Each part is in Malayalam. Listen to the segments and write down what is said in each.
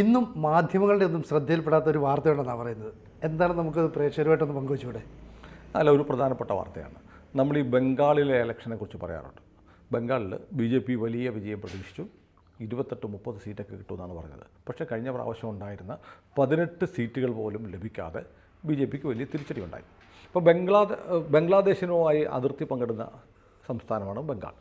ഇന്നും മാധ്യമങ്ങളുടെ ഒന്നും ശ്രദ്ധയിൽപ്പെടാത്ത ഒരു വാർത്തയുണ്ടെന്നാണ് പറയുന്നത്. എന്താണ് നമുക്ക് പ്രേക്ഷകരുമായിട്ടൊന്ന് പങ്കുവെച്ചൂടെ? അല്ല ഒരു പ്രധാനപ്പെട്ട വാർത്തയാണ്. നമ്മൾ ഈ ബംഗാളിലെ ഇലക്ഷനെ കുറിച്ച് പറയാറുണ്ട്. ബംഗാളിൽ ബി ജെ പി വലിയ വിജയം പ്രതീക്ഷിച്ചു. ഇരുപത്തെട്ട് മുപ്പത് സീറ്റൊക്കെ കിട്ടുമെന്നാണ് പറഞ്ഞത്. പക്ഷേ കഴിഞ്ഞ പ്രാവശ്യം ഉണ്ടായിരുന്ന പതിനെട്ട് സീറ്റുകൾ പോലും ലഭിക്കാതെ ബി ജെ പിക്ക് വലിയ തിരിച്ചടി ഉണ്ടായി. ഇപ്പോൾ ബംഗ്ലാദേ ബംഗ്ലാദേശിനുമായി അതിർത്തി പങ്കിടുന്ന സംസ്ഥാനമാണ് ബംഗാൾ.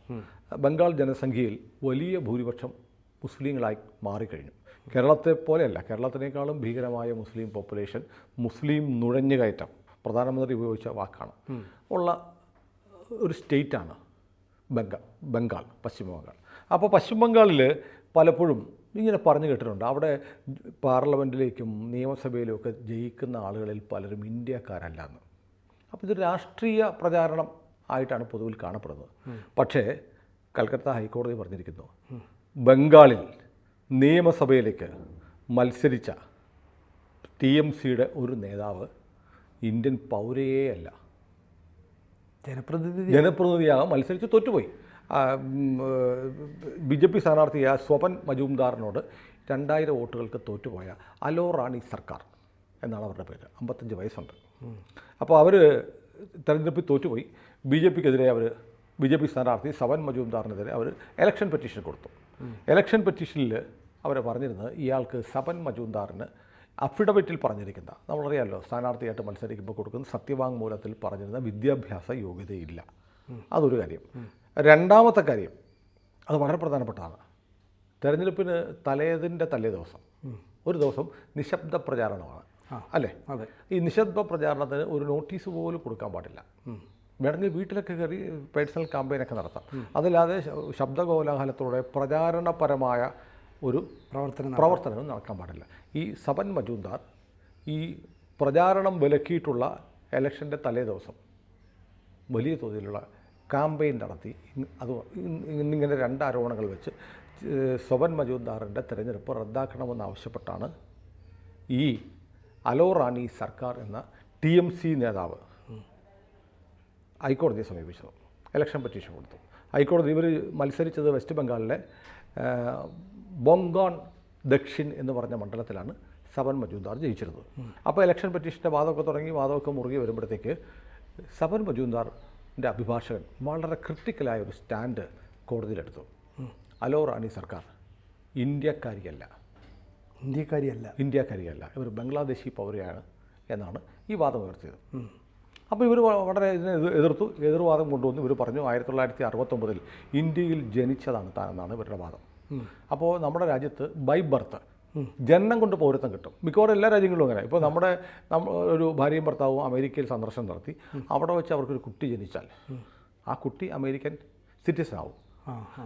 ബംഗാൾ ജനസംഖ്യയിൽ വലിയ ഭൂരിപക്ഷം മുസ്ലിങ്ങളായി മാറിക്കഴിഞ്ഞു. കേരളത്തെ പോലെയല്ല കേരളത്തിനേക്കാളും ഭീകരമായ മുസ്ലിം പോപ്പുലേഷൻ മുസ്ലിം നുഴഞ്ഞുകയറ്റം പ്രധാനമന്ത്രി ഉപയോഗിച്ച വാക്കാണ്. ഉള്ള ഒരു സ്റ്റേറ്റാണ് ബംഗാൾ ബംഗാൾ പശ്ചിമ ബംഗാൾ അപ്പോൾ പശ്ചിമ ബംഗാളിൽ പലപ്പോഴും ഇങ്ങനെ പറഞ്ഞു കേട്ടിട്ടുണ്ട്. അവിടെ പാർലമെന്റിലേക്കും നിയമസഭയിലും ഒക്കെ ജയിക്കുന്ന ആളുകളിൽ പലരും ഇന്ത്യക്കാരല്ല എന്ന് അപ്പോൾ ഇതൊരു രാഷ്ട്രീയ പ്രചാരണം ആയിട്ടാണ് പൊതുവിൽ കാണപ്പെടുന്നത്. പക്ഷേ കൽക്കത്ത ഹൈക്കോടതി പറഞ്ഞിരിക്കുന്നു. ബംഗാളിൽ നിയമസഭയിലേക്ക് മത്സരിച്ച ടി എം സിയുടെ ഒരു നേതാവ് ഇന്ത്യൻ പൗരയേ അല്ല ജനപ്രതിനിധി ജനപ്രതിനിധിയാകാൻ മത്സരിച്ച് തോറ്റുപോയി. ബി ജെ പി സ്ഥാനാർത്ഥിയായ സ്വപൻ മജൂംദാറിനോട് രണ്ടായിരം വോട്ടുകൾക്ക് തോറ്റുപോയ അലോ റാണി സർക്കാർ എന്നാണ് അവരുടെ പേര്. അമ്പത്തഞ്ച് വയസ്സുണ്ട്. അപ്പോൾ അവർ തെരഞ്ഞെടുപ്പിൽ തോറ്റുപോയി. ബി ജെ പിക്കെതിരെ അവർ ബി ജെ പി സ്ഥാനാർത്ഥി സവൻ മജൂംദാറിനെതിരെ അവർ ഇലക്ഷൻ പെറ്റീഷൻ കൊടുത്തു. ഇലക്ഷൻ പെറ്റീഷനിൽ അവർ പറഞ്ഞിരുന്നത് ഇയാൾക്ക് സബൻ മജൂന്ദാറിന് അഫിഡവിറ്റിൽ പറഞ്ഞിരിക്കുന്ന നമ്മളറിയാമല്ലോ സ്ഥാനാർത്ഥിയായിട്ട് മത്സരിക്കുമ്പോൾ കൊടുക്കുന്ന സത്യവാങ്മൂലത്തിൽ പറഞ്ഞിരുന്ന വിദ്യാഭ്യാസ യോഗ്യതയില്ല. അതൊരു കാര്യം. രണ്ടാമത്തെ കാര്യം അത് വളരെ പ്രധാനപ്പെട്ടതാണ്. തെരഞ്ഞെടുപ്പിന് തലേതിന്റെ തലേ ദിവസം ഒരു ദിവസം നിശബ്ദ പ്രചാരണമാണ്. അല്ലേ? അതെ. ഈ നിശബ്ദ പ്രചാരണത്തിന് ഒരു നോട്ടീസ് പോലും കൊടുക്കാൻ പാടില്ല. വേണമെങ്കിൽ വീട്ടിലൊക്കെ കയറി പേഴ്സണൽ ക്യാമ്പയിനൊക്കെ നടത്താം. അതല്ലാതെ ശബ്ദകോലാഹലത്തോടെ പ്രചാരണപരമായ ഒരു പ്രവർത്തനം പ്രവർത്തനവും നടക്കാൻ പാടില്ല. ഈ സബൻ മജൂന്ദാർ ഈ പ്രചാരണം വിലക്കിയിട്ടുള്ള ഇലക്ഷന്റെ തലേ ദിവസം വലിയ തോതിലുള്ള ക്യാമ്പയിൻ നടത്തി. അത് ഇന്ന് ഇന്നിങ്ങനെ രണ്ട് ആരോപണങ്ങൾ വെച്ച് സൊബൻ സ്വപൻ മജൂദാറിന്റെ തിരഞ്ഞെടുപ്പ് റദ്ദാക്കണമെന്ന് ആവശ്യപ്പെട്ടാണ് ഈ അലോ റാണി സർക്കാർ എന്ന ടി എം സി നേതാവ് ഹൈക്കോടതിയെ സമീപിച്ചത്. ഇലക്ഷൻ പെറ്റീഷൻ കൊടുത്തു. ഹൈക്കോടതി ഇവർ മത്സരിച്ചത് വെസ്റ്റ് ബംഗാളിലെ ബൊങ്കോൺ ദക്ഷിൺ എന്ന് പറഞ്ഞ മണ്ഡലത്തിലാണ് സബൻ മജൂന്ദാർ ജയിച്ചിരുന്നത്. അപ്പോൾ ഇലക്ഷൻ പെറ്റീഷന്റെ വാദമൊക്കെ തുടങ്ങി വാദമൊക്കെ മുറുകി വരുമ്പോഴത്തേക്ക് സബൻ മജൂന്ദാറിന്റെ അഭിഭാഷകൻ വളരെ ക്രിട്ടിക്കലായ ഒരു സ്റ്റാൻഡ് കോടതിയിലെടുത്തു. അലോ റാണി സർക്കാർ ഇന്ത്യക്കാരിയല്ല. ഇന്ത്യക്കാരിയല്ല. ഇന്ത്യക്കാരിയല്ല. ഇവർ ബംഗ്ലാദേശി പൗരയാണ് എന്നാണ് ഈ വാദം ഉയർത്തിയത് അപ്പോൾ ഇവർ വളരെ ഇതിനെ എതിർത്തു. എതിർവാദം കൊണ്ടുവന്ന് ഇവർ പറഞ്ഞു ആയിരത്തി തൊള്ളായിരത്തി അറുപത്തൊമ്പതിൽ ഇന്ത്യയിൽ ജനിച്ചതാണ് താനെന്നാണ് ഇവരുടെ വാദം. അപ്പോൾ നമ്മുടെ രാജ്യത്ത് ബൈ ബർത്ത് ജനനം കൊണ്ട് പൗരത്വം കിട്ടും. മിക്കവാറും എല്ലാ രാജ്യങ്ങളിലും അങ്ങനെ. ഇപ്പോൾ നമ്മുടെ നമ്മ ഒരു ഭാര്യയും ഭർത്താവും അമേരിക്കയിൽ സന്ദർശനം നടത്തി. അവിടെ വെച്ച് അവർക്കൊരു കുട്ടി ജനിച്ചാൽ ആ കുട്ടി അമേരിക്കൻ സിറ്റിസൺ ആവും.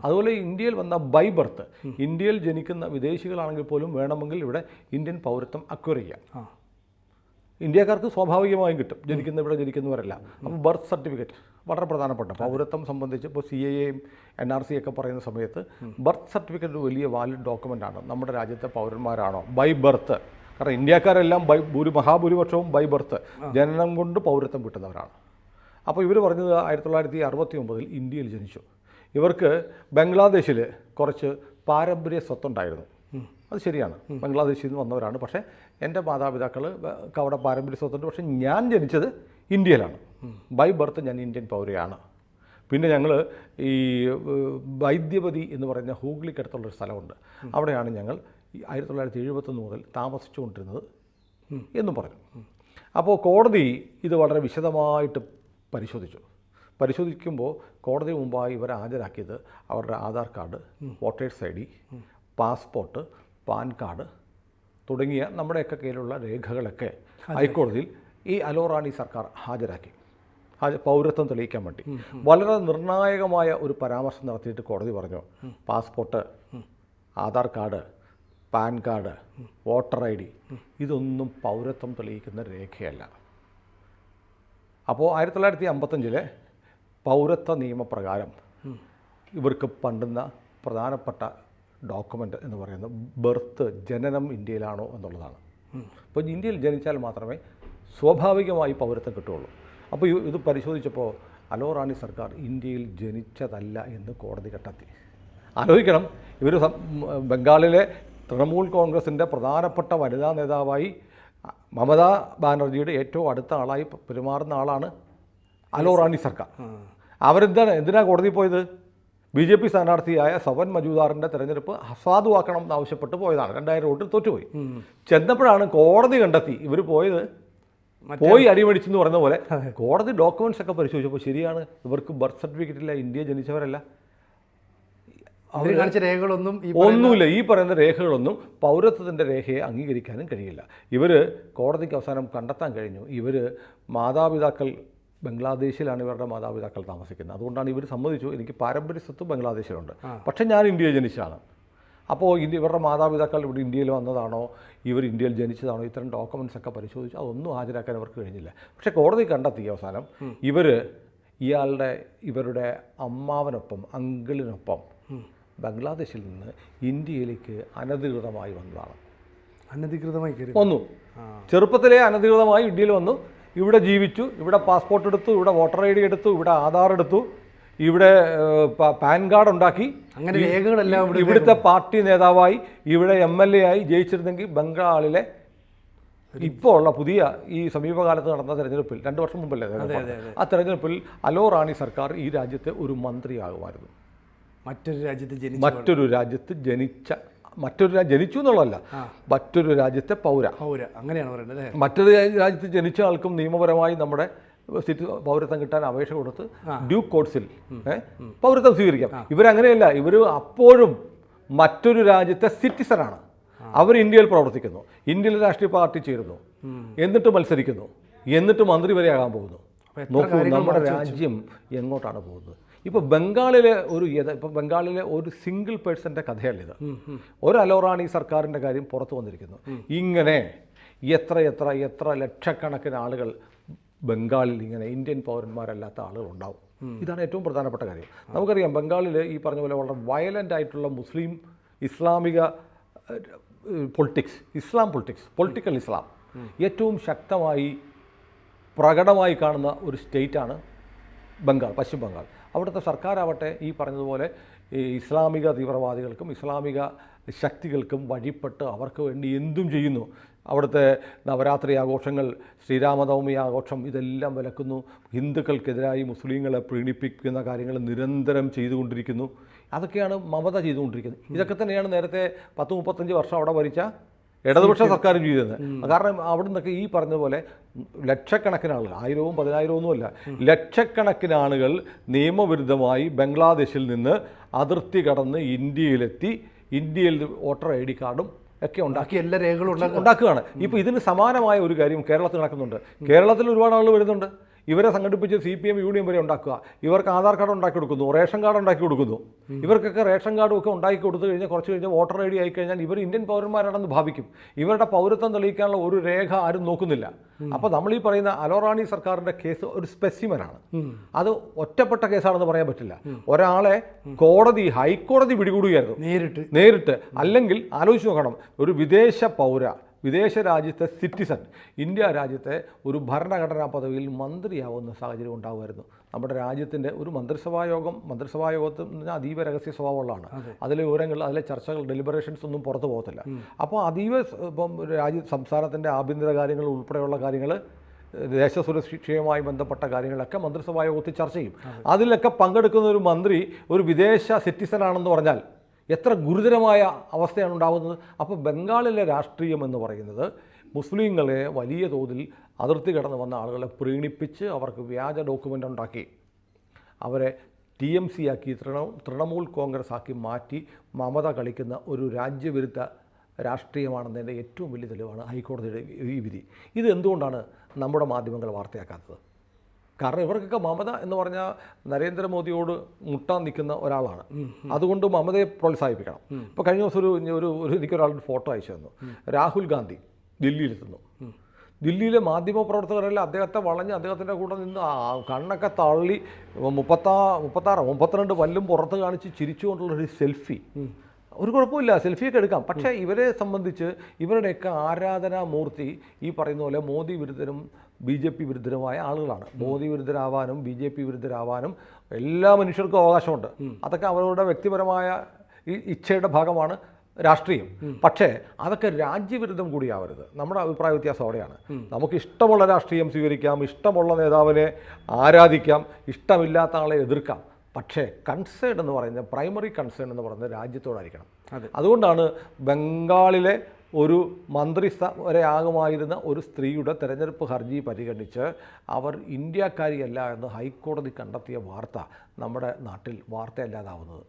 അതുപോലെ ഇന്ത്യയിൽ വന്ന ബൈ ബർത്ത് ഇന്ത്യയിൽ ജനിക്കുന്ന വിദേശികളാണെങ്കിൽ പോലും വേണമെങ്കിൽ ഇവിടെ ഇന്ത്യൻ പൗരത്വം അക്വർ ചെയ്യാം. ഇന്ത്യക്കാർക്ക് സ്വാഭാവികമായും കിട്ടും. ജനിക്കുന്ന ഇവിടെ ജനിക്കുന്നവരല്ല. അപ്പോൾ ബർത്ത് സർട്ടിഫിക്കറ്റ് വളരെ പ്രധാനപ്പെട്ട. പൗരത്വം സംബന്ധിച്ച് ഇപ്പോൾ സി എ എയും എൻ ആർ സി ഒക്കെ പറയുന്ന സമയത്ത് ബർത്ത് സർട്ടിഫിക്കറ്റ് വലിയ വാലിഡ് ഡോക്യുമെന്റ് ആണ്. നമ്മുടെ രാജ്യത്തെ പൗരന്മാരാണോ? ബൈ ബർത്ത് കാരണം ഇന്ത്യക്കാരെല്ലാം ബൈ ഭൂരി മഹാഭൂരിപക്ഷവും ബൈ ബർത്ത് ജനനം കൊണ്ട് പൗരത്വം കിട്ടുന്നവരാണ്. അപ്പോൾ ഇവർ പറഞ്ഞത് ആയിരത്തി തൊള്ളായിരത്തി അറുപത്തി ഒമ്പതിൽ ഇന്ത്യയിൽ ജനിച്ചു. ഇവർക്ക് ബംഗ്ലാദേശിൽ കുറച്ച് പാരമ്പര്യ സ്വത്തുണ്ടായിരുന്നു. അത് ശരിയാണ്. ബംഗ്ലാദേശിൽ നിന്ന് വന്നവരാണ്. പക്ഷേ എന്റെ മാതാപിതാക്കൾ അവിടെ പാരമ്പര്യ സ്വത്തുണ്ട് പക്ഷേ ഞാൻ ജനിച്ചത് ഇന്ത്യയിലാണ്. ബൈ ബർത്ത് ഞാൻ ഇന്ത്യൻ പൗരയാണ്. പിന്നെ ഞങ്ങൾ ഈ വൈദ്യപതി എന്ന് പറയുന്ന ഹൂഗ്ലിക്കടുത്തുള്ളൊരു സ്ഥലമുണ്ട്. അവിടെയാണ് ഞങ്ങൾ ആയിരത്തി തൊള്ളായിരത്തി എഴുപത്തൊന്ന് മുതൽ താമസിച്ചുകൊണ്ടിരുന്നത് എന്നും പറഞ്ഞു. അപ്പോൾ കോടതി ഇത് വളരെ വിശദമായിട്ട് പരിശോധിച്ചു. പരിശോധിക്കുമ്പോൾ കോടതി മുമ്പായി ഇവർ ഹാജരാക്കിയത് അവരുടെ Aadhaar card voters I D passport PAN card തുടങ്ങിയ നമ്മുടെയൊക്കെ കയ്യിലുള്ള രേഖകളൊക്കെ ഹൈക്കോടതിയിൽ ഈ അലോറാണി സർക്കാർ ഹാജരാക്കി. ഹാജ- പൗരത്വം തെളിയിക്കാൻ വേണ്ടി. വളരെ നിർണായകമായ ഒരു പരാമർശം നടത്തിയിട്ട് കോടതി പറഞ്ഞു. Passport Aadhaar card PAN card voter I D ഇതൊന്നും പൗരത്വം തെളിയിക്കുന്ന രേഖയല്ല. അപ്പോൾ ആയിരത്തി തൊള്ളായിരത്തി അമ്പത്തഞ്ചിലെ പൗരത്വ നിയമപ്രകാരം ഇവർക്ക് പണ്ടുന്ന പ്രധാനപ്പെട്ട ഡോക്യുമെന്റ് എന്ന് പറയുന്നത് ബർത്ത് ജനനം ഇന്ത്യയിലാണോ എന്നുള്ളതാണ്. അപ്പോൾ ഇന്ത്യയിൽ ജനിച്ചാൽ മാത്രമേ സ്വാഭാവികമായി പൗരത്വം കിട്ടുകയുള്ളൂ. അപ്പോൾ ഇത് പരിശോധിച്ചപ്പോൾ അലോ റാണി സർക്കാർ ഇന്ത്യയിൽ ജനിച്ചതല്ല എന്ന് കോടതി കണ്ടെത്തി. ആലോചിക്കണം ഇവർ ബംഗാളിലെ തൃണമൂൽ കോൺഗ്രസിന്റെ പ്രധാനപ്പെട്ട വനിതാ നേതാവായി മമതാ ബാനർജിയുടെ ഏറ്റവും അടുത്ത ആളായി പെരുമാറുന്ന ആളാണ് അലോ റാണി സർക്കാർ. അവരെന്താണ് എന്തിനാണ് കോടതി പോയത്? ബി ജെ പി സ്ഥാനാർത്ഥിയായ സവൻ മജൂദാറിന്റെ തെരഞ്ഞെടുപ്പ് അസാധുവാക്കണം എന്നാവശ്യപ്പെട്ട് പോയതാണ്. രണ്ടായിരം വോട്ടിൽ തോറ്റുപോയി. ചെന്നപ്പോഴാണ് കോടതി കണ്ടെത്തി. ഇവർ പോയത് പോയി അടിമടിച്ചു എന്ന് പറഞ്ഞ പോലെ. കോടതി ഡോക്യുമെന്റ്സ് ഒക്കെ പരിശോധിച്ചപ്പോൾ ശരിയാണ് ഇവർക്ക് ബർത്ത് സർട്ടിഫിക്കറ്റ് ഇല്ല ഇന്ത്യ ജനിച്ചവരല്ല. അവർ കാണിച്ച രേഖകളൊന്നും ഒന്നുമില്ല ഈ പറയുന്ന രേഖകളൊന്നും പൗരത്വത്തിന്റെ രേഖയെ അംഗീകരിക്കാനും കഴിയില്ല. ഇവർ കോടതിക്ക് അവസാനം കണ്ടെത്താൻ കഴിഞ്ഞു. ഇവർ മാതാപിതാക്കൾ ബംഗ്ലാദേശിലാണ് ഇവരുടെ മാതാപിതാക്കൾ താമസിക്കുന്നത്. അതുകൊണ്ടാണ് ഇവർ സമ്മതിച്ചു എനിക്ക് പാരമ്പര്യ സ്വത്ത് ബംഗ്ലാദേശിലുണ്ട് പക്ഷേ ഞാൻ ഇന്ത്യയിൽ ജനിച്ചതാണ്. അപ്പോൾ ഇന്ത്യ ഇവരുടെ മാതാപിതാക്കൾ ഇവിടെ ഇന്ത്യയിൽ വന്നതാണോ ഇവർ ഇന്ത്യയിൽ ജനിച്ചതാണോ ഇത്തരം ഡോക്യുമെന്റ്സ് ഒക്കെ പരിശോധിച്ചു അതൊന്നും ഹാജരാക്കാൻ അവർക്ക് കഴിഞ്ഞില്ല. പക്ഷേ കോടതി കണ്ടെത്തി അവസാനം ഇവർ ഇയാളുടെ ഇവരുടെ അമ്മാവനൊപ്പം അങ്കിളിനൊപ്പം ബംഗ്ലാദേശിൽ നിന്ന് ഇന്ത്യയിലേക്ക് അനധികൃതമായി വന്നതാണ്. അനധികൃതമായി വന്നു. ചെറുപ്പത്തിലെ അനധികൃതമായി ഇന്ത്യയിൽ വന്നു. ഇവിടെ ജീവിച്ചു ഇവിടെ പാസ്പോർട്ട് എടുത്തു ഇവിടെ വോട്ടർ ഐ ഡി എടുത്തു ഇവിടെ ആധാർ എടുത്തു ഇവിടെ പാൻ കാർഡ് ഉണ്ടാക്കി. അങ്ങനെ രേഖകളെല്ലാം ഇവിടെ ഇവിടുത്തെ പാർട്ടി നേതാവായി ഇവിടെ എം എൽ എ ആയി ജയിച്ചിരുന്നെങ്കിൽ ബംഗാളിലെ ഇപ്പോൾ ഉള്ള പുതിയ ഈ സമീപകാലത്ത് നടന്ന തെരഞ്ഞെടുപ്പിൽ രണ്ട് വർഷം മുമ്പല്ലേ? ആ തെരഞ്ഞെടുപ്പിൽ അലോ റാണി സർക്കാർ ഈ രാജ്യത്തെ ഒരു മന്ത്രിയാകുമായിരുന്നു. മറ്റൊരു രാജ്യത്ത് മറ്റൊരു രാജ്യത്ത് ജനിച്ച മറ്റൊരു ജനിച്ചു എന്നുള്ളതല്ല. മറ്റൊരു രാജ്യത്തെ പൗര. പൗര. അങ്ങനെയാണ് പറയുന്നത് മറ്റൊരു രാജ്യത്ത് ജനിച്ച ആൾക്കും നിയമപരമായി നമ്മുടെ സിറ്റി പൗരത്വം കിട്ടാൻ അപേക്ഷ കൊടുത്ത് ഡ്യൂ കോഡ്സിൽ പൗരത്വം സ്വീകരിക്കാം. ഇവരങ്ങനെയല്ല ഇവർ അപ്പോഴും മറ്റൊരു രാജ്യത്തെ സിറ്റിസണാണ്. അവർ ഇന്ത്യയിൽ പ്രവർത്തിക്കുന്നു. ഇന്ത്യയിലെ രാഷ്ട്രീയ പാർട്ടി ചേരുന്നു. എന്നിട്ട് മത്സരിക്കുന്നു. എന്നിട്ട് മന്ത്രി വരെയാകാൻ പോകുന്നു. നോക്കൂ നമ്മുടെ രാജ്യം എങ്ങോട്ടാണ് പോകുന്നത്? ഇപ്പോൾ ബംഗാളിലെ ഒരു ഇപ്പോൾ ബംഗാളിലെ ഒരു സിംഗിൾ പേഴ്സന്റെ കഥയല്ല ഇത്. ഒരു അലോറാണ് ഈ സർക്കാരിന്റെ കാര്യം പുറത്തു വന്നിരിക്കുന്നു. ഇങ്ങനെ എത്ര എത്ര എത്ര ലക്ഷക്കണക്കിന് ആളുകൾ ബംഗാളിൽ ഇങ്ങനെ ഇന്ത്യൻ പൗരന്മാരല്ലാത്ത ആളുകൾ ഉണ്ടാവും. ഇതാണ് ഏറ്റവും പ്രധാനപ്പെട്ട കാര്യം. നമുക്കറിയാം ബംഗാളിൽ ഈ പറഞ്ഞ പോലെ വളരെ വയലന്റ് ആയിട്ടുള്ള മുസ്ലിം ഇസ്ലാമിക politics Islam politics political Islam ഏറ്റവും ശക്തമായി പ്രകടമായി കാണുന്ന ഒരു സ്റ്റേറ്റാണ് ബംഗാൾ പശ്ചിമ ബംഗാൾ. അവിടുത്തെ സർക്കാരാവട്ടെ ഈ പറഞ്ഞതുപോലെ ഈ ഇസ്ലാമിക തീവ്രവാദികൾക്കും ഇസ്ലാമിക ശക്തികൾക്കും വഴിപ്പെട്ട് അവർക്ക് വേണ്ടി എന്തും ചെയ്യുന്നു. അവിടുത്തെ നവരാത്രി ആഘോഷങ്ങൾ ശ്രീരാമനവമി ആഘോഷം ഇതെല്ലാം വിലക്കുന്നു. ഹിന്ദുക്കൾക്കെതിരായി മുസ്ലിങ്ങളെ പ്രീണിപ്പിക്കുന്ന കാര്യങ്ങൾ നിരന്തരം ചെയ്തുകൊണ്ടിരിക്കുന്നു. അതൊക്കെയാണ് മമത ചെയ്തുകൊണ്ടിരിക്കുന്നത്. ഇതൊക്കെ തന്നെയാണ് നേരത്തെ പത്ത് മുപ്പത്തഞ്ച് വർഷം അവിടെ ഭരിച്ച ഇടതുപക്ഷ സർക്കാരും ചെയ്തത് കാരണം അവിടെ നിന്നൊക്കെ ഈ പറഞ്ഞതുപോലെ ലക്ഷക്കണക്കിന് ആളുകൾ ആയിരവും പതിനായിരവും ഒന്നുമല്ല ലക്ഷക്കണക്കിന് ആളുകൾ നിയമവിരുദ്ധമായി ബംഗ്ലാദേശിൽ നിന്ന് അതിർത്തി കടന്ന് ഇന്ത്യയിലെത്തി ഇന്ത്യയിൽ വോട്ടർ ഐ ഡി കാർഡും ഒക്കെ ഉണ്ടാക്കി എല്ലാ രേഖകളും ഉണ്ടാക്കുകയാണ്. ഇപ്പോൾ ഇതിന് സമാനമായ ഒരു കാര്യം കേരളത്തിൽ നടക്കുന്നുണ്ട്. കേരളത്തിൽ ഒരുപാട് ആളുകൾ വരുന്നുണ്ട്. ഇവരെ സംഘടിപ്പിച്ച് സി പി എം യൂണിയൻ വരെ ഉണ്ടാക്കുക. ഇവർക്ക് ആധാർ കാർഡ് ഉണ്ടാക്കി കൊടുക്കുന്നു റേഷൻ കാർഡ് ഉണ്ടാക്കി കൊടുക്കുന്നു. ഇവർക്കൊക്കെ റേഷൻ കാർഡും ഒക്കെ ഉണ്ടാക്കി കൊടുത്തു കഴിഞ്ഞാൽ കുറച്ച് കഴിഞ്ഞാൽ വോട്ടർ ഐ ഡി ആയിക്കഴിഞ്ഞാൽ ഇവർ ഇന്ത്യൻ പൗരന്മാരാണെന്ന് ഭാവിക്കും. ഇവരുടെ പൗരത്വം തെളിയിക്കാനുള്ള ഒരു രേഖ ആരും നോക്കുന്നില്ല. അപ്പോൾ നമ്മൾ ഈ പറയുന്ന അലോറാണി സർക്കാരിന്റെ കേസ് ഒരു സ്പെസിമനാണ്. അത് ഒറ്റപ്പെട്ട കേസാണെന്ന് പറയാൻ പറ്റില്ല. ഒരാളെ കോടതി ഹൈക്കോടതി പിടികൂടുകയായിരുന്നു. നേരിട്ട്. നേരിട്ട്. അല്ലെങ്കിൽ ആലോചിച്ച് നോക്കണം. ഒരു വിദേശ പൗര വിദേശ രാജ്യത്തെ സിറ്റിസൺ ഇന്ത്യ രാജ്യത്തെ ഒരു ഭരണഘടനാ പദവിയിൽ മന്ത്രിയാവുന്ന സാഹചര്യം ഉണ്ടാകുമായിരുന്നു നമ്മുടെ രാജ്യത്തിന്റെ ഒരു മന്ത്രിസഭാ യോഗം മന്ത്രിസഭാ യോഗത്തിൽ എന്ന് പറഞ്ഞാൽ അതീവ രഹസ്യ സ്വഭാവമുള്ളതാണ്. അതിലെ വിവരങ്ങൾ അതിലെ ചർച്ചകൾ ഡെലിബറേഷൻസ് ഒന്നും പുറത്തു പോകത്തില്ല. അപ്പോൾ അതീവ ഇപ്പം രാജ്യ സംസ്ഥാനത്തിന്റെ ആഭ്യന്തര കാര്യങ്ങൾ ഉൾപ്പെടെയുള്ള കാര്യങ്ങൾ ദേശസുരക്ഷയുമായി ബന്ധപ്പെട്ട കാര്യങ്ങളൊക്കെ മന്ത്രിസഭാ യോഗത്തിൽ ചർച്ച ചെയ്യും. അതിലൊക്കെ പങ്കെടുക്കുന്ന ഒരു മന്ത്രി ഒരു വിദേശ സിറ്റിസൺ ആണെന്ന് പറഞ്ഞാൽ എത്ര ഗുരുതരമായ അവസ്ഥയാണ് ഉണ്ടാകുന്നത്. അപ്പോൾ ബംഗാളിലെ രാഷ്ട്രീയം എന്ന് പറയുന്നത് മുസ്ലിങ്ങളെ വലിയ തോതിൽ അതിർത്തി കടന്നു വന്ന ആളുകളെ പ്രീണിപ്പിച്ച് അവർക്ക് വ്യാജ ഡോക്യുമെന്റ് ഉണ്ടാക്കി. അവരെ ടി എം സി ആക്കി തൃണ തൃണമൂൽ കോൺഗ്രസ് ആക്കി മാറ്റി. മമത കളിക്കുന്ന ഒരു രാജ്യവിരുദ്ധ രാഷ്ട്രീയമാണെന്നതിന്റെ ഏറ്റവും വലിയ തെളിവാണ് ഹൈക്കോടതിയുടെ ഈ വിധി. ഇത് എന്തുകൊണ്ടാണ് നമ്മുടെ മാധ്യമങ്ങൾ വാർത്തയാക്കാത്തത്? കാരണം ഇവർക്കൊക്കെ മമത എന്ന് പറഞ്ഞാൽ നരേന്ദ്രമോദിയോട് മുട്ടാൻ നിൽക്കുന്ന ഒരാളാണ്. അതുകൊണ്ട് മമതയെ പ്രോത്സാഹിപ്പിക്കണം. ഇപ്പോൾ കഴിഞ്ഞ ദിവസം ഒരു ഒരു എനിക്കൊരാളുടെ ഫോട്ടോ അയച്ചു തന്നു. രാഹുൽ ഗാന്ധി ദില്ലിയിലെത്തുന്നു ദില്ലിയിലെ മാധ്യമപ്രവർത്തകരെല്ലാം അദ്ദേഹത്തെ വളഞ്ഞ് അദ്ദേഹത്തിന്റെ കൂടെ നിന്ന് കണ്ണൊക്കെ തള്ളി മുപ്പത്താ മുപ്പത്താറ് മുപ്പത്തിരണ്ട് പല്ലും പുറത്ത് കാണിച്ച് ചിരിച്ചുകൊണ്ടുള്ളൊരു സെൽഫി. ഒരു കുഴപ്പമില്ല സെൽഫിയൊക്കെ എടുക്കാം. പക്ഷേ ഇവരെ സംബന്ധിച്ച് ഇവരുടെയൊക്കെ ആരാധനാമൂർത്തി ഈ പറയുന്ന പോലെ മോദി വിരുദ്ധരും ബി ജെ പി വിരുദ്ധരുമായ ആളുകളാണ്. മോദി വിരുദ്ധരാവാനും ബി ജെ പി വിരുദ്ധരാവാനും എല്ലാ മനുഷ്യർക്കും അവകാശമുണ്ട്. അതൊക്കെ അവരുടെ വ്യക്തിപരമായ ഈ ഇച്ഛയുടെ ഭാഗമാണ് രാഷ്ട്രീയം. പക്ഷേ അതൊക്കെ രാജ്യവിരുദ്ധം കൂടിയാവരുത്. നമ്മുടെ അഭിപ്രായ വ്യത്യാസം അവിടെയാണ്. നമുക്ക് ഇഷ്ടമുള്ള രാഷ്ട്രീയം സ്വീകരിക്കാം ഇഷ്ടമുള്ള നേതാവിനെ ആരാധിക്കാം ഇഷ്ടമില്ലാത്ത ആളെ എതിർക്കാം. പക്ഷേ കൺസേൺ എന്ന് പറയുന്നത് പ്രൈമറി കൺസേൺ എന്ന് പറയുന്നത് രാജ്യത്തോടായിരിക്കണം അതെ. അതുകൊണ്ടാണ് ബംഗാളിലെ ഒരു മന്ത്രി വരെ ആകുമായിരുന്ന ഒരു സ്ത്രീയുടെ തെരഞ്ഞെടുപ്പ് ഹർജി പരിഗണിച്ച് അവർ ഇന്ത്യക്കാരിയല്ല എന്ന് ഹൈക്കോടതി കണ്ടെത്തിയ വാർത്ത നമ്മുടെ നാട്ടിൽ വാർത്തയല്ലാതാവുന്നത്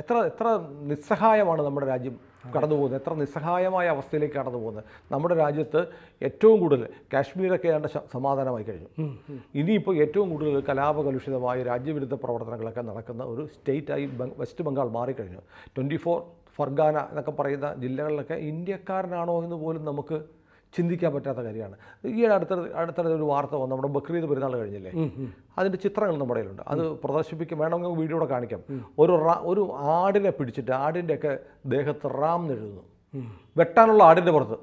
എത്ര എത്ര നിസ്സഹായമാണ് നമ്മുടെ രാജ്യം കടന്നു പോകുന്നത് എത്ര നിസ്സഹായമായ അവസ്ഥയിലേക്ക് കടന്നു പോകുന്നത് നമ്മുടെ രാജ്യത്ത് ഏറ്റവും കൂടുതൽ കാശ്മീരൊക്കെ ഏതാണ്ട് സമാധാനമായി കഴിഞ്ഞു. ഇനിയിപ്പോൾ ഏറ്റവും കൂടുതൽ കലാപകലുഷിതമായ രാജ്യവിരുദ്ധ പ്രവർത്തനങ്ങളൊക്കെ നടക്കുന്ന ഒരു സ്റ്റേറ്റായി വെസ്റ്റ് ബംഗാൾ മാറിക്കഴിഞ്ഞു. ട്വന്റി ഫോർ ഫർഗാന എന്നൊക്കെ പറയുന്ന ജില്ലകളിലൊക്കെ ഇന്ത്യക്കാരനാണോ എന്ന് പോലും നമുക്ക് ചിന്തിക്കാൻ പറ്റാത്ത കാര്യമാണ്. ഈ അടുത്ത അടുത്തിടെ ഒരു വാർത്ത വന്നു. നമ്മുടെ ബക്രീദ് പെരുന്നാൾ കഴിഞ്ഞില്ലേ? അതിന്റെ ചിത്രങ്ങൾ നമ്മുടെ കയ്യിലുണ്ട്. അത് പ്രദർശിപ്പിക്കും. വേണമെങ്കിൽ വീഡിയോ കൂടെ കാണിക്കാം. ഒരു റാ ഒരു ആടിനെ പിടിച്ചിട്ട് ആടിന്റെയൊക്കെ ദേഹത്ത് റാം എഴുതുന്നു. വെട്ടാനുള്ള ആടിന്റെ പുറത്ത്.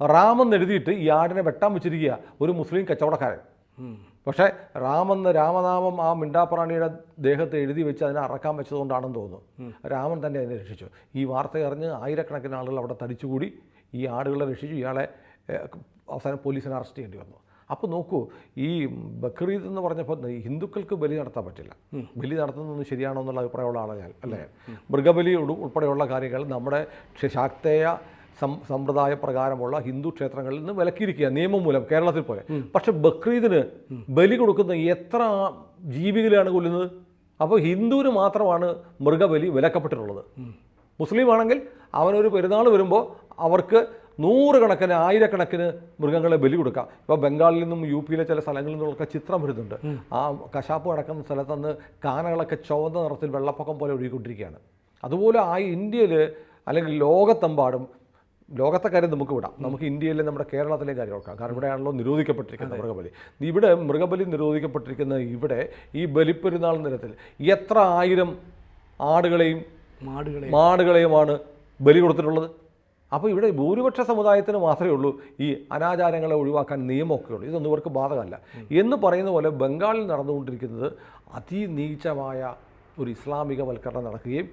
റാമെന്ന് എഴുതിയിട്ട് ഈ ആടിനെ വെട്ടാൻ വെച്ചിരിക്കുക ഒരു മുസ്ലിം കച്ചവടക്കാരൻ. പക്ഷേ രാമെന്ന് രാമനാമം ആ മിണ്ടാപ്രാണിയുടെ ദേഹത്ത് എഴുതി വെച്ച് അതിനെ അറക്കാൻ വെച്ചതുകൊണ്ടാണെന്ന് തോന്നുന്നു. രാമൻ തന്നെ അതിനെ രക്ഷിച്ചു. ഈ വാർത്ത അറിഞ്ഞ് ആയിരക്കണക്കിന് ആളുകൾ അവിടെ തടിച്ചുകൂടി. ഈ ആടുകളെ രക്ഷിച്ചു ഇയാളെ അവസാനം പോലീസിനെ അറസ്റ്റ് ചെയ്യേണ്ടി വന്നു. അപ്പോൾ നോക്കൂ ഈ ബക്രീദ് എന്ന് പറഞ്ഞപ്പോൾ ഹിന്ദുക്കൾക്ക് ബലി നടത്താൻ പറ്റില്ല. ബലി നടത്തുന്നതൊന്നും ശരിയാണോ എന്നുള്ള അഭിപ്രായമുള്ള ആളാണ് ഞാൻ അല്ലേ? മൃഗബലി ഉൾപ്പെടെയുള്ള കാര്യങ്ങൾ നമ്മുടെ ശാക്തേയ സം സമ്പ്രദായ പ്രകാരമുള്ള ഹിന്ദു ക്ഷേത്രങ്ങളിൽ നിന്ന് വിലക്കിയിരിക്കുക നിയമം മൂലം കേരളത്തിൽ പോലെ. പക്ഷെ ബക്രീദിന് ബലി കൊടുക്കുന്ന എത്ര ജീവികളാണ് കൊല്ലുന്നത്? അപ്പോൾ ഹിന്ദുവിന് മാത്രമാണ് മൃഗബലി വിലക്കപ്പെട്ടിട്ടുള്ളത്. മുസ്ലിം ആണെങ്കിൽ അവനൊരു പെരുന്നാൾ വരുമ്പോൾ അവർക്ക് നൂറുകണക്കിന് ആയിരക്കണക്കിന് മൃഗങ്ങളെ ബലി കൊടുക്കാം. ഇപ്പോൾ ബംഗാളിൽ നിന്നും യു പിയിലെ ചില സ്ഥലങ്ങളിൽ നിന്നൊക്കെ ചിത്രം വരുന്നുണ്ട്. ആ കശാപ്പ് കിടക്കുന്ന സ്ഥലത്തുനിന്ന് കാനകളൊക്കെ ചുവന്ന നിറത്തിൽ വെള്ളപ്പൊക്കം പോലെ ഒഴുകിക്കൊണ്ടിരിക്കുകയാണ്. അതുപോലെ ആ ഇന്ത്യയിൽ അല്ലെങ്കിൽ ലോകത്തെമ്പാടും ലോകത്തെ കാര്യം നമുക്ക് വിടാം. നമുക്ക് ഇന്ത്യയിലെ നമ്മുടെ കേരളത്തിലെ കാര്യം നോക്കാം. കാരണം ഇവിടെയാണല്ലോ നിരോധിക്കപ്പെട്ടിരിക്കുന്നത് മൃഗബലി. ഇവിടെ മൃഗബലി നിരോധിക്കപ്പെട്ടിരിക്കുന്ന ഇവിടെ ഈ ബലിപ്പെരുന്നാൾ നിരത്തിൽ എത്ര ആയിരം ആടുകളെയും മാടുകളെയും. മാടുകളെയുമാണ് ബലി കൊടുത്തിട്ടുള്ളത്. അപ്പോൾ ഇവിടെ ഭൂരിപക്ഷ സമുദായത്തിന് മാത്രമേ ഉള്ളൂ ഈ അനാചാരങ്ങളെ ഒഴിവാക്കാൻ നിയമമൊക്കെ ഉള്ളൂ. ഇതൊന്നും ഇവർക്ക് ബാധകമല്ല. എന്ന് പറയുന്ന പോലെ ബംഗാളിൽ നടന്നുകൊണ്ടിരിക്കുന്നത് അതിനീചമായ ഒരു ഇസ്ലാമികവൽക്കരണം നടക്കുകയും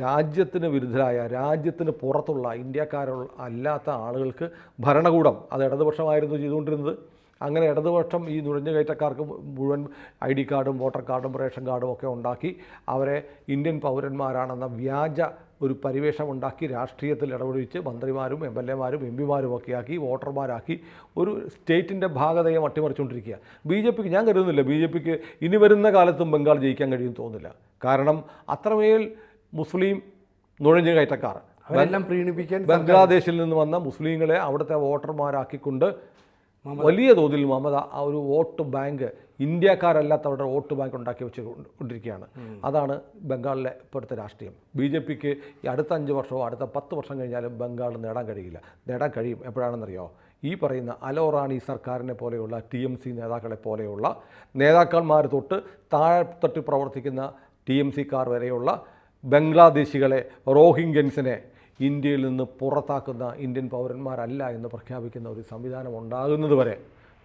രാജ്യത്തിന് വിരുദ്ധരായ രാജ്യത്തിന് പുറത്തുള്ള ഇന്ത്യക്കാരുള്ള അല്ലാത്ത ആളുകൾക്ക് ഭരണകൂടം അത് ഇടതുപക്ഷമായിരുന്നു ചെയ്തുകൊണ്ടിരുന്നത്. അങ്ങനെ ഇടതുപക്ഷം ഈ നുഴഞ്ഞുകയറ്റക്കാർക്ക് മുഴുവൻ ഐ ഡി കാർഡും വോട്ടർ കാർഡും റേഷൻ കാർഡും ഒക്കെ ഉണ്ടാക്കി അവരെ ഇന്ത്യൻ പൗരന്മാരാണെന്ന വ്യാജ ഒരു പരിവേഷം ഉണ്ടാക്കി രാഷ്ട്രീയത്തിൽ ഇടപെടിച്ച് മന്ത്രിമാരും എം എൽ എമാരും എം പിമാരും ഒക്കെ ആക്കി വോട്ടർമാരാക്കി ഒരു സ്റ്റേറ്റിന്റെ ഭാഗതയെ അട്ടിമറിച്ചുകൊണ്ടിരിക്കുക. ബി ജെ പിക്ക് ഞാൻ കരുതുന്നില്ല. ബി ജെ പിക്ക് ഇനി വരുന്ന കാലത്തും ബംഗാൾ ജയിക്കാൻ കഴിയും തോന്നുന്നില്ല. കാരണം അത്രമേൽ മുസ്ലിം നുഴഞ്ഞു കയറ്റക്കാർ. അവരെല്ലാം പ്രീണിപ്പിക്കാൻ ബംഗ്ലാദേശിൽ നിന്ന് വന്ന മുസ്ലിങ്ങളെ അവിടുത്തെ വോട്ടർമാരാക്കിക്കൊണ്ട് വലിയ തോതിൽ മമത ആ ഒരു വോട്ട് ബാങ്ക് ഇന്ത്യക്കാരല്ലാത്തവരുടെ വോട്ട് ബാങ്ക് ഉണ്ടാക്കി വെച്ച് കൊണ്ടിരിക്കുകയാണ് അതാണ് ബംഗാളിലെ ഇപ്പോഴത്തെ രാഷ്ട്രീയം. ബി ജെ പിക്ക് അടുത്ത അഞ്ച് വർഷമോ അടുത്ത പത്ത് വർഷം കഴിഞ്ഞാലും ബംഗാൾ നേടാൻ കഴിയില്ല. നേടാൻ കഴിയും. എപ്പോഴാണെന്നറിയോ? ഈ പറയുന്ന അലോറാണി സർക്കാരിനെ പോലെയുള്ള ടി എം സി നേതാക്കളെ പോലെയുള്ള നേതാക്കന്മാർ തൊട്ട് താഴെത്തട്ടി പ്രവർത്തിക്കുന്ന ടി എം സിക്കാർ വരെയുള്ള ബംഗ്ലാദേശികളെ റോഹിംഗ്യൻസിനെ ഇന്ത്യയിൽ നിന്ന് പുറത്താക്കുന്ന ഇന്ത്യൻ പൗരന്മാരല്ല എന്ന് പ്രഖ്യാപിക്കുന്ന ഒരു സംവിധാനം ഉണ്ടാകുന്നത് വരെ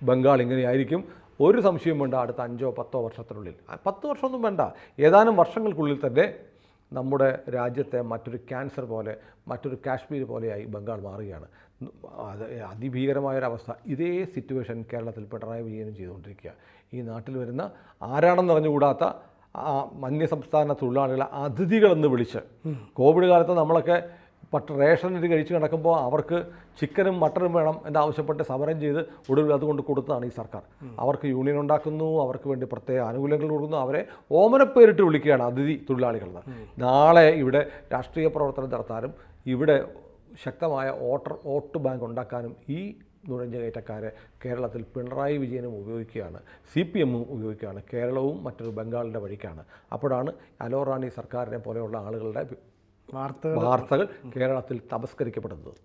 ബംഗാൾ ഇങ്ങനെയായിരിക്കും. ഒരു സംശയം വേണ്ട അടുത്ത അഞ്ചോ പത്തോ വർഷത്തിനുള്ളിൽ. പത്ത് വർഷമൊന്നും വേണ്ട. ഏതാനും വർഷങ്ങൾക്കുള്ളിൽ തന്നെ നമ്മുടെ രാജ്യത്തെ മറ്റൊരു ക്യാൻസർ പോലെ മറ്റൊരു കാശ്മീർ പോലെയായി ബംഗാൾ മാറുകയാണ്. അത് അതിഭീകരമായൊരവസ്ഥ. ഇതേ സിറ്റുവേഷൻ കേരളത്തിൽ പിണറായി വിജയനും ചെയ്തുകൊണ്ടിരിക്കുക ഈ നാട്ടിൽ വരുന്ന ആരാണെന്ന് അറിഞ്ഞുകൂടാത്ത ആ മന്യസംസ്ഥാന തൊഴിലാളികളെ അതിഥികളെന്ന് വിളിച്ച് കോവിഡ് കാലത്ത് നമ്മളൊക്കെ പട്ട് റേഷൻ ഇത് കഴിച്ച് കിടക്കുമ്പോൾ അവർക്ക് ചിക്കനും മട്ടനും വേണം എന്നാവശ്യപ്പെട്ട് സമരം ചെയ്ത് ഒടുവിൽ അതുകൊണ്ട് കൊടുത്തതാണ് ഈ സർക്കാർ. അവർക്ക് യൂണിയൻ ഉണ്ടാക്കുന്നു അവർക്ക് വേണ്ടി പ്രത്യേക ആനുകൂല്യങ്ങൾ കൊടുക്കുന്നു. അവരെ ഓമനപ്പേരിട്ട് വിളിക്കുകയാണ് അതിഥി തൊഴിലാളികളെന്ന് നാളെ ഇവിടെ രാഷ്ട്രീയ പ്രവർത്തനം നടത്താനും ഇവിടെ ശക്തമായ ഓട്ടർ വോട്ട് ബാങ്ക് ഉണ്ടാക്കാനും ഈ നുഴഞ്ഞുകയറ്റക്കാരെ കേരളത്തിൽ പിണറായി വിജയനും ഉപയോഗിക്കുകയാണ് സി പി എമ്മും ഉപയോഗിക്കുകയാണ് കേരളവും മറ്റൊരു ബംഗാളിന്റെ വഴിക്കാണ്. അപ്പോഴാണ് അലോറാണി സർക്കാരിനെ പോലെയുള്ള ആളുകളുടെ വാർത്തകൾ കേരളത്തിൽ തമസ്കരിക്കപ്പെടുന്നത്.